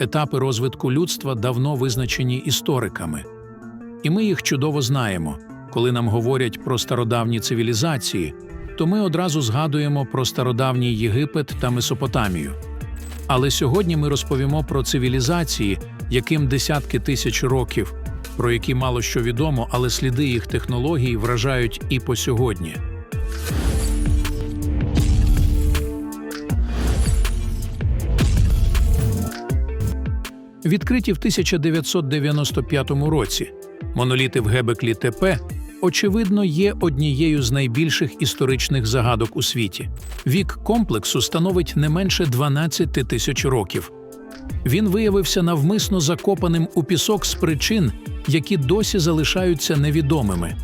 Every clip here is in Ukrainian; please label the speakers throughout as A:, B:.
A: етапи розвитку людства давно визначені істориками. І ми їх чудово знаємо. Коли нам говорять про стародавні цивілізації, то ми одразу згадуємо про стародавній Єгипет та Месопотамію. Але сьогодні ми розповімо про цивілізації, яким десятки тисяч років, про які мало що відомо, але сліди їх технологій вражають і по сьогодні. Відкриті в 1995 році, моноліти в Гебеклі ТП, очевидно, є однією з найбільших історичних загадок у світі. Вік комплексу становить не менше 12 тисяч років. Він виявився навмисно закопаним у пісок з причин, які досі залишаються невідомими.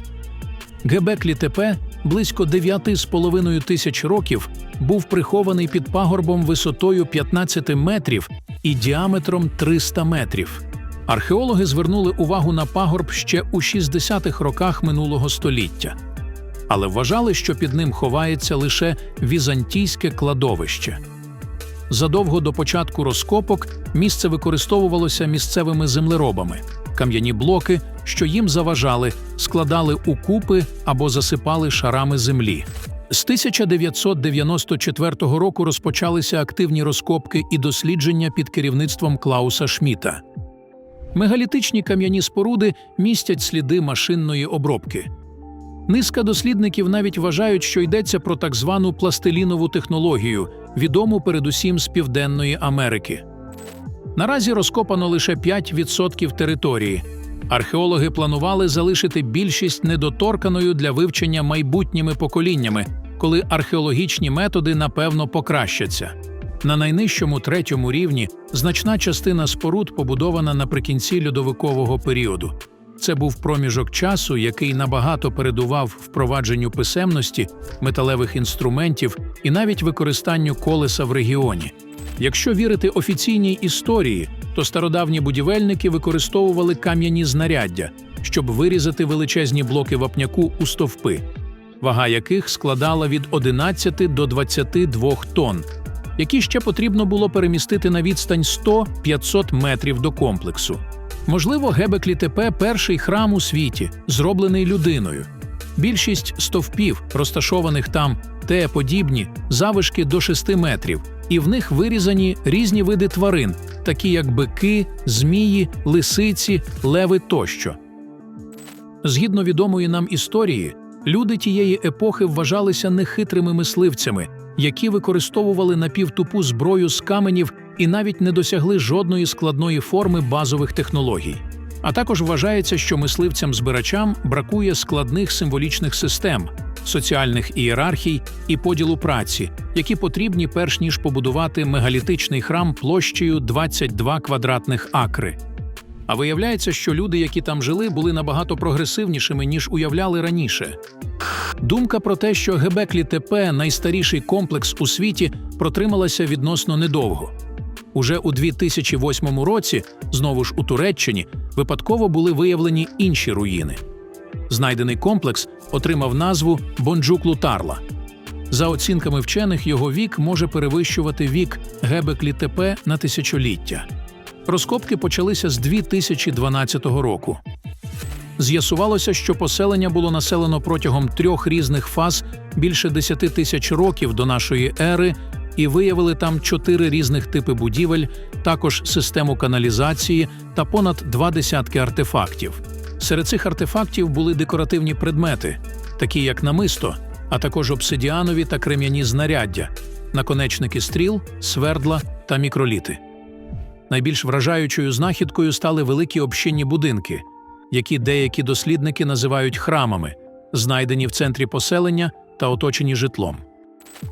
A: Гебеклі ТП близько 9,5 тисяч років був прихований під пагорбом висотою 15 метрів і діаметром 300 метрів. Археологи звернули увагу на пагорб ще у 60-х роках минулого століття, але вважали, що під ним ховається лише візантійське кладовище. Задовго до початку розкопок місце використовувалося місцевими землеробами. Кам'яні блоки, що їм заважали, складали у купи або засипали шарами землі. З 1994 року розпочалися активні розкопки і дослідження під керівництвом Клауса Шміта. Мегалітичні кам'яні споруди містять сліди машинної обробки. Низка дослідників навіть вважають, що йдеться про так звану пластилінову технологію, відому передусім з Південної Америки. Наразі розкопано лише 5% території. Археологи планували залишити більшість недоторканою для вивчення майбутніми поколіннями, коли археологічні методи напевно покращаться. На найнижчому третьому рівні значна частина споруд побудована наприкінці льодовикового періоду. Це був проміжок часу, який набагато передував впровадженню писемності, металевих інструментів і навіть використанню колеса в регіоні. Якщо вірити офіційній історії, то стародавні будівельники використовували кам'яні знаряддя, щоб вирізати величезні блоки вапняку у стовпи, вага яких складала від 11 до 22 тонн, які ще потрібно було перемістити на відстань 100-500 метрів до комплексу. Можливо, Гебеклі ТП – перший храм у світі, зроблений людиною. Більшість стовпів, розташованих там, те подібні, завишки до 6 метрів, і в них вирізані різні види тварин, такі як бики, змії, лисиці, леви тощо. Згідно відомої нам історії, люди тієї епохи вважалися нехитрими мисливцями, які використовували напівтупу зброю з каменів і навіть не досягли жодної складної форми базових технологій. А також вважається, що мисливцям-збирачам бракує складних символічних систем, соціальних ієрархій і поділу праці, які потрібні перш ніж побудувати мегалітичний храм площею 22 квадратних акри. А виявляється, що люди, які там жили, були набагато прогресивнішими, ніж уявляли раніше. Думка про те, що Гебеклі ТП найстаріший комплекс у світі, протрималася відносно недовго. Уже у 2008 році, знову ж у Туреччині, випадково були виявлені інші руїни. Знайдений комплекс отримав назву Бонджуклу Тарла. За оцінками вчених, його вік може перевищувати вік Гебеклі ТП на тисячоліття. Розкопки почалися з 2012 року. З'ясувалося, що поселення було населено протягом трьох різних фаз більше 10 тисяч років до нашої ери, і виявили там чотири різних типи будівель, також систему каналізації та понад два десятки артефактів. Серед цих артефактів були декоративні предмети, такі як намисто, а також обсидіанові та крем'яні знаряддя, наконечники стріл, свердла та мікроліти. Найбільш вражаючою знахідкою стали великі общинні будинки, які деякі дослідники називають храмами, знайдені в центрі поселення та оточені житлом.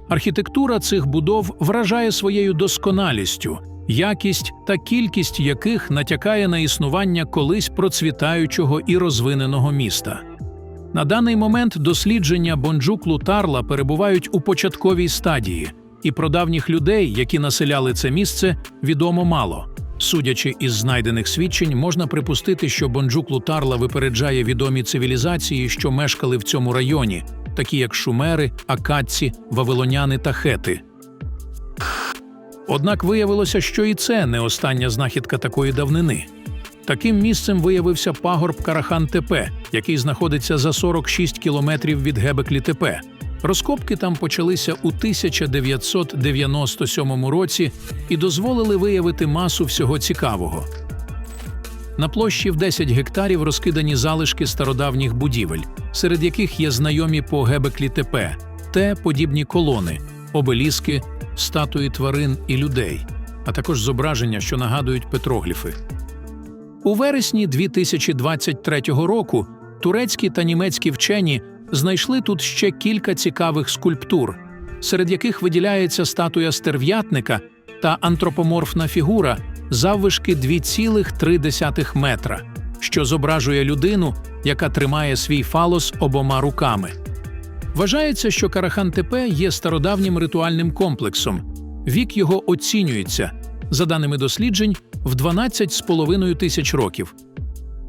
A: Архітектура цих будов вражає своєю досконалістю, якість та кількість яких натякає на існування колись процвітаючого і розвиненого міста. На даний момент дослідження Бонджуклу Тарла перебувають у початковій стадії, і про давніх людей, які населяли це місце, відомо мало. Судячи із знайдених свідчень, можна припустити, що Бонджуклу Тарла випереджає відомі цивілізації, що мешкали в цьому районі, такі як шумери, акадці, вавилоняни та хети. Однак виявилося, що і це не остання знахідка такої давнини. Таким місцем виявився пагорб Карахан-Тепе, який знаходиться за 46 кілометрів від Гебеклі-Тепе. Розкопки там почалися у 1997 році і дозволили виявити масу всього цікавого. На площі в 10 гектарів розкидані залишки стародавніх будівель, серед яких є знайомі по Гебеклі-Тепе, те подібні колони, обеліски, статуї тварин і людей, а також зображення, що нагадують петрогліфи. У вересні 2023 року турецькі та німецькі вчені знайшли тут ще кілька цікавих скульптур, серед яких виділяється статуя стерв'ятника та антропоморфна фігура заввишки 2,3 метра, що зображує людину, яка тримає свій фалос обома руками. Вважається, що Карахан-Тепе є стародавнім ритуальним комплексом. Вік його оцінюється, за даними досліджень, в 12,5 тисяч років.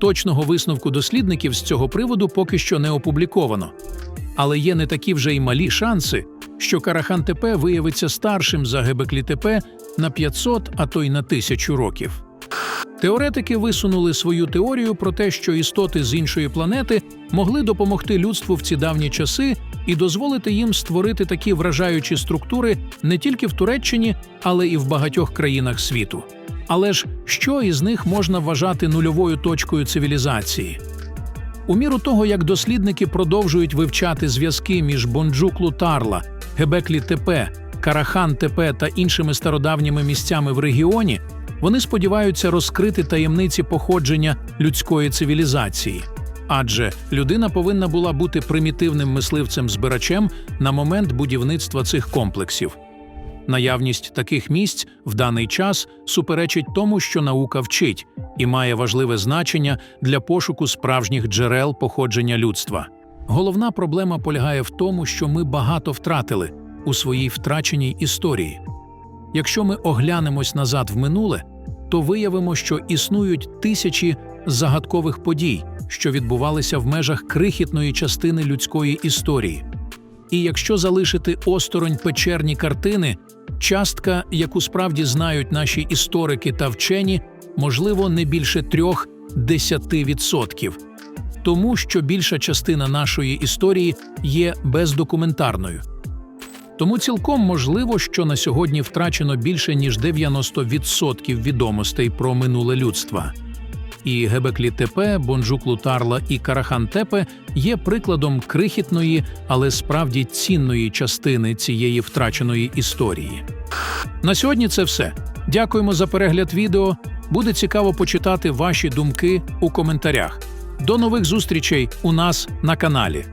A: Точного висновку дослідників з цього приводу поки що не опубліковано. Але є не такі вже й малі шанси, що Карахан-Тепе виявиться старшим за Гебеклі-Тепе на 500, а то й на 1000 років. Теоретики висунули свою теорію про те, що істоти з іншої планети могли допомогти людству в ці давні часи і дозволити їм створити такі вражаючі структури не тільки в Туреччині, але і в багатьох країнах світу. Але ж що із них можна вважати нульовою точкою цивілізації? У міру того, як дослідники продовжують вивчати зв'язки між Бонджуклу Тарла, Гебеклі Тепе, Карахан Тепе та іншими стародавніми місцями в регіоні, вони сподіваються розкрити таємниці походження людської цивілізації. Адже людина повинна була бути примітивним мисливцем-збирачем на момент будівництва цих комплексів. Наявність таких місць в даний час суперечить тому, що наука вчить, і має важливе значення для пошуку справжніх джерел походження людства. Головна проблема полягає в тому, що ми багато втратили у своїй втраченій історії. Якщо ми оглянемось назад в минуле, то виявимо, що існують тисячі загадкових подій, що відбувалися в межах крихітної частини людської історії. І якщо залишити осторонь печерні картини, частка, яку справді знають наші історики та вчені, можливо, не більше трьох десяти відсотків, тому що більша частина нашої історії є бездокументарною. Тому цілком можливо, що на сьогодні втрачено більше ніж 90% відомостей про минуле людства. І Гебеклі Тепе, Бонджуклу Тарла і Карахан Тепе є прикладом крихітної, але справді цінної частини цієї втраченої історії. На сьогодні це все. Дякуємо за перегляд відео. Буде цікаво почитати ваші думки у коментарях. До нових зустрічей у нас на каналі.